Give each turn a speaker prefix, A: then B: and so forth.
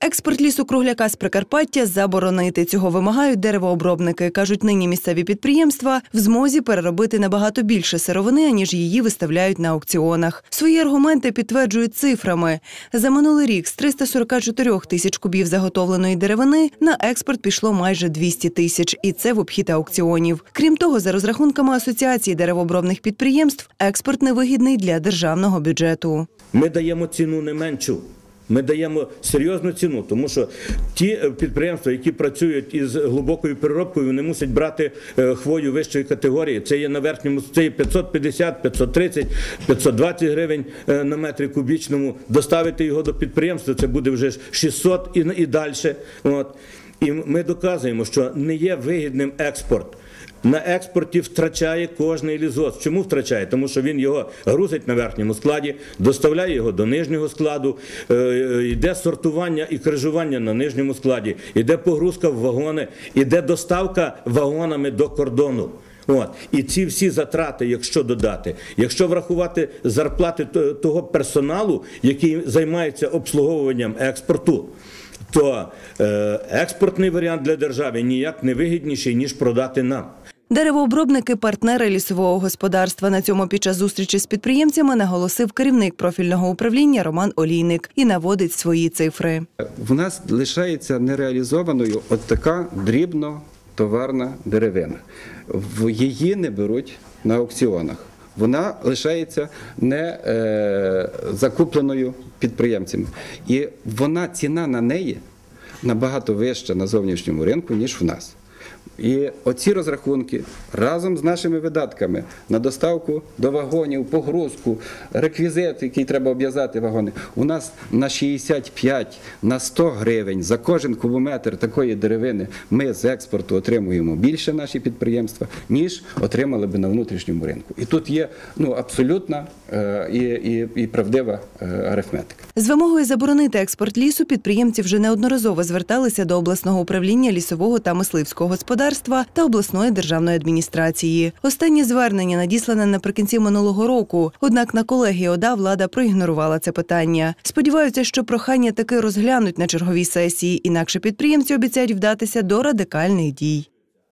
A: Експорт лісу кругляка з Прикарпаття заборонити. Цього вимагають деревообробники. кажуть, нині місцеві підприємства в змозі переробити набагато більше сировини, аніж її виставляють на аукціонах. Свої аргументи підтверджують цифрами. За минулий рік з 344 тисяч кубів заготовленої деревини на експорт пішло майже 200 тисяч, і це в обхід аукціонів. Крім того, за розрахунками асоціації деревообробних підприємств, експорт невигідний для державного бюджету.
B: Ми даємо ціну не меншу. Ми даємо серйозну ціну, тому що ті е, підприємства, які працюють із глибокою переробкою, вони мусять брати е, хвою вищої категорії. Це є на верхньому це є 550, 530, 520 гривень е, на метрі кубічному. Доставити його до підприємства, це буде вже 600 і, і далі. І ми доказуємо, що не є вигідним експорт. На експорті втрачає кожний лізос. Чому втрачає? Тому що він його грузить на верхньому складі, доставляє його до нижнього складу, е, йде сортування і крижування на нижньому складі, йде погрузка в вагони, йде доставка вагонами до кордону. От і ці всі затрати, якщо додати, якщо врахувати зарплати того персоналу, який займається обслуговуванням експорту, то е, експортний варіант для держави ніяк не вигідніший ніж продати нам.
A: Деревообробники партнери лісового господарства. На цьому під час зустрічі з підприємцями наголосив керівник профільного управління Роман Олійник і наводить свої цифри.
C: В нас лишається нереалізованою от така дрібно-товарна деревина. В її не беруть на аукціонах. Вона лишається не е, закупленою підприємцями. І вона ціна на неї набагато вища на зовнішньому ринку, ніж в нас. І оці розрахунки разом з нашими видатками на доставку до вагонів, погрузку, реквізит, який треба обв'язати вагони, у нас на 65 на 100 гривень за кожен кубометр такої деревини ми з експорту отримуємо більше наші підприємства, ніж отримали би на внутрішньому ринку. І тут є ну, абсолютна е, і, і, і правдива е, арифметика.
A: З вимогою заборонити експорт лісу підприємці вже неодноразово зверталися до обласного управління лісового та мисливського господарства та обласної державної адміністрації. Останнє звернення надіслане наприкінці минулого року. Однак на колегії ОДА влада проігнорувала це питання. Сподіваються, що прохання таки розглянуть на черговій сесії, інакше підприємці обіцяють вдатися до радикальних дій.